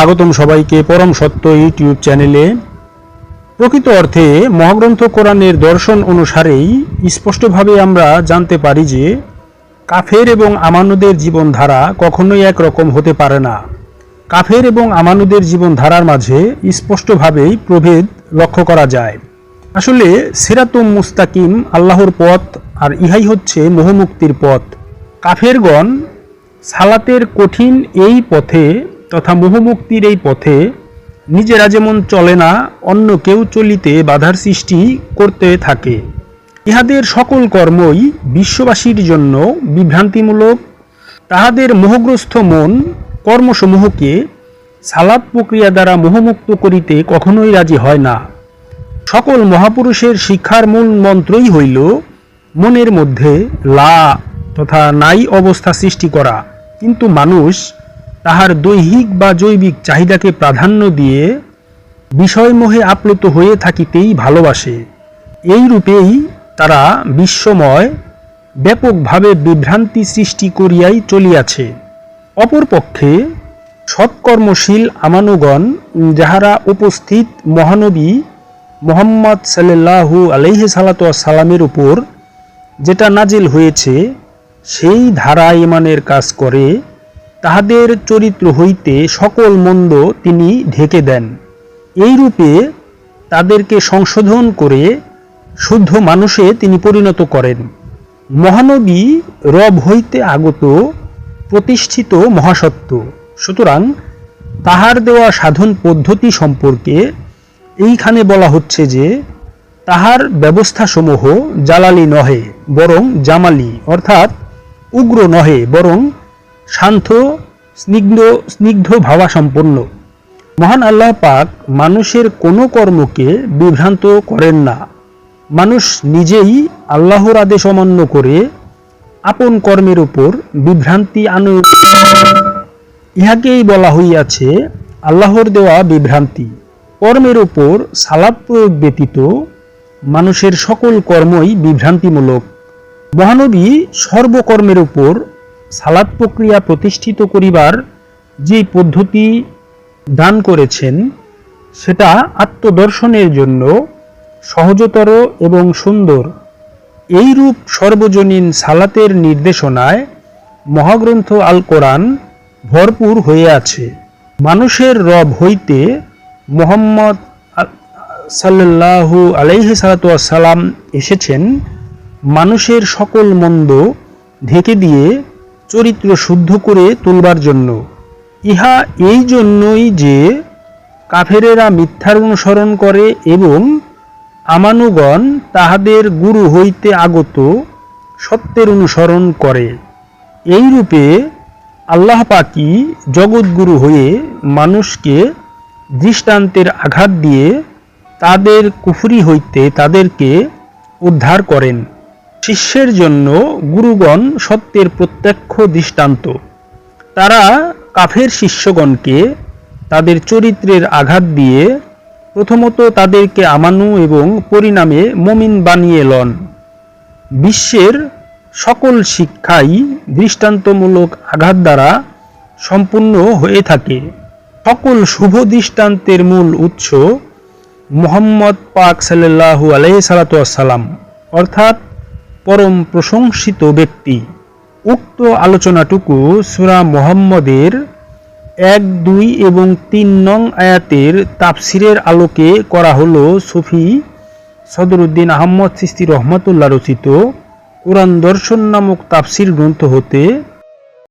স্বাগতম সবাইকে পরম সত্য ইউটিউব চ্যানেলে। প্রকৃত অর্থে মহাগ্রন্থ কোরআনের দর্শন অনুসারেই স্পষ্টভাবে আমরা জানতে পারি যে কাফের এবং আমানুদের জীবনধারা কখনোই একরকম হতে পারে না। কাফের এবং আমানুদের জীবনধারার মাঝে স্পষ্টভাবেই প্রভেদ লক্ষ্য করা যায়। আসলে সিরাতুম মুস্তাকিম আল্লাহর পথ, আর ইহাই হচ্ছে মোহমুক্তির পথ। কাফেরগণ সালাতের কঠিন এই পথে তথা মোহমুক্তির এই পথে নিজেরা যেমন চলে না, অন্য কেউ চলিতে বাধার সৃষ্টি করতে থাকে। ইহাদের সকল কর্মই বিশ্ববাসীর জন্য বিভ্রান্তিমূলক। তাহাদের মোহগ্রস্ত মন কর্মসমূহকে সালাদ প্রক্রিয়া দ্বারা মোহমুক্ত করিতে কখনোই রাজি হয় না। সকল মহাপুরুষের শিক্ষার মূল মন্ত্রই হইল মনের মধ্যে লা তথা নাই অবস্থা সৃষ্টি করা। কিন্তু মানুষ তাহার দৈহিক বা জৈবিক চাহিদাকে প্রাধান্য দিয়ে বিষয়মোহে আপ্লুত হয়ে থাকিতেই ভালোবাসে। এই রূপেই তারা বিশ্বময়, ব্যাপকভাবে বিভ্রান্তি সৃষ্টি করিয়াই চলিয়াছে। অপরপক্ষে সৎকর্মশীল আমানুগণ, যাহারা উপস্থিত মহানবী মোহাম্মদ সাল্লাহু আলহি সালাত সালামের উপর যেটা নাজিল হয়েছে, সেই ধারা ইমানের কাজ করে তাহাদের চরিত্র হইতে সকল মন্দ তিনি ঢেকে দেন। এই রূপে তাদেরকে সংশোধন করে শুদ্ধ মানুষে তিনি পরিণত করেন। মহানবী রব হইতে আগত প্রতিষ্ঠিত মহাসত্য সুতরাং তাহার দেওয়া সাধন পদ্ধতি সম্পর্কে এইখানে বলা হচ্ছে যে, তাহার ব্যবস্থাসমূহ জালালি নহে, বরং জামালি, অর্থাৎ উগ্র নহে, বরং শান্ত, স্নিগ্ধ স্নিগ্ধ ভাবাসম্পন্ন। মহান আল্লাহ পাক মানুষের কোনো কর্মকে বিভ্রান্ত করেন না। মানুষ নিজেই আল্লাহর আদেশ অমান্য করে আপন কর্মের উপর বিভ্রান্তি আনয় ইহাকেই বলা হইয়াছে, আল্লাহর দেওয়া বিভ্রান্তি। কর্মের উপর সালাদ প্রয়োগ ব্যতীত মানুষের সকল কর্মই বিভ্রান্তিমূলক। মহানবী সর্বকর্মের উপর সালাদ প্রক্রিয়া প্রতিষ্ঠিত করিবার যে পদ্ধতি দান করেছেন, সেটা আত্মদর্শনের জন্য সহজতর এবং সুন্দর। এইরূপ সর্বজনীন সালাতের নির্দেশনায় মহাগ্রন্থ আল কোরআন ভরপুর হয়ে আছে। মানুষের রব হইতে মোহাম্মদ সাল্লাহু আলাইহি সালাম এসেছেন, মানুষের সকল মন্দ ঢেকে দিয়ে চরিত্র শুদ্ধ করে তুলবার জন্য। ইহা এই জন্যই যে কাফেরেরা মিথ্যার অনুসরণ করে এবং আমানুগণ তাহাদের গুরু হইতে আগত সত্যের অনুসরণ করে। এই রূপে আল্লাহ পাকি জগৎগুরু হয়ে মানুষকে দৃষ্টান্তের আঘাত দিয়ে তাদের কুফরি হইতে তাদেরকে উদ্ধার করেন। শিষ্যের জন্য গুরুগণ সত্যের প্রত্যক্ষ দৃষ্টান্ত। তারা কাফের শিষ্যগণকে তাদের চরিত্রের আঘাত দিয়ে প্রথমত তাদেরকে আমানু এবং পরিণামে মমিন বানিয়ে লন। বিশ্বের সকল শিক্ষাই দৃষ্টান্তমূলক আঘাত দ্বারা সম্পূর্ণ হয়ে থাকে। সকল শুভ দৃষ্টান্তের মূল উৎস মোহাম্মদ পাক সাল্লাহু আলহ সালাতাম অর্থাৎ পরম প্রশংসিত ব্যক্তি। উক্ত আলোচনাটুকু সুরা মোহাম্মদের এক, দুই এবং তিন নং আয়াতের তাফসিরের আলোকে করা হলো সুফি সদরুদ্দিন আহম্মদ সিস্তি রহমতুল্লাহ রচিত কোরআন দর্শন নামক তাফসির গ্রন্থ হতে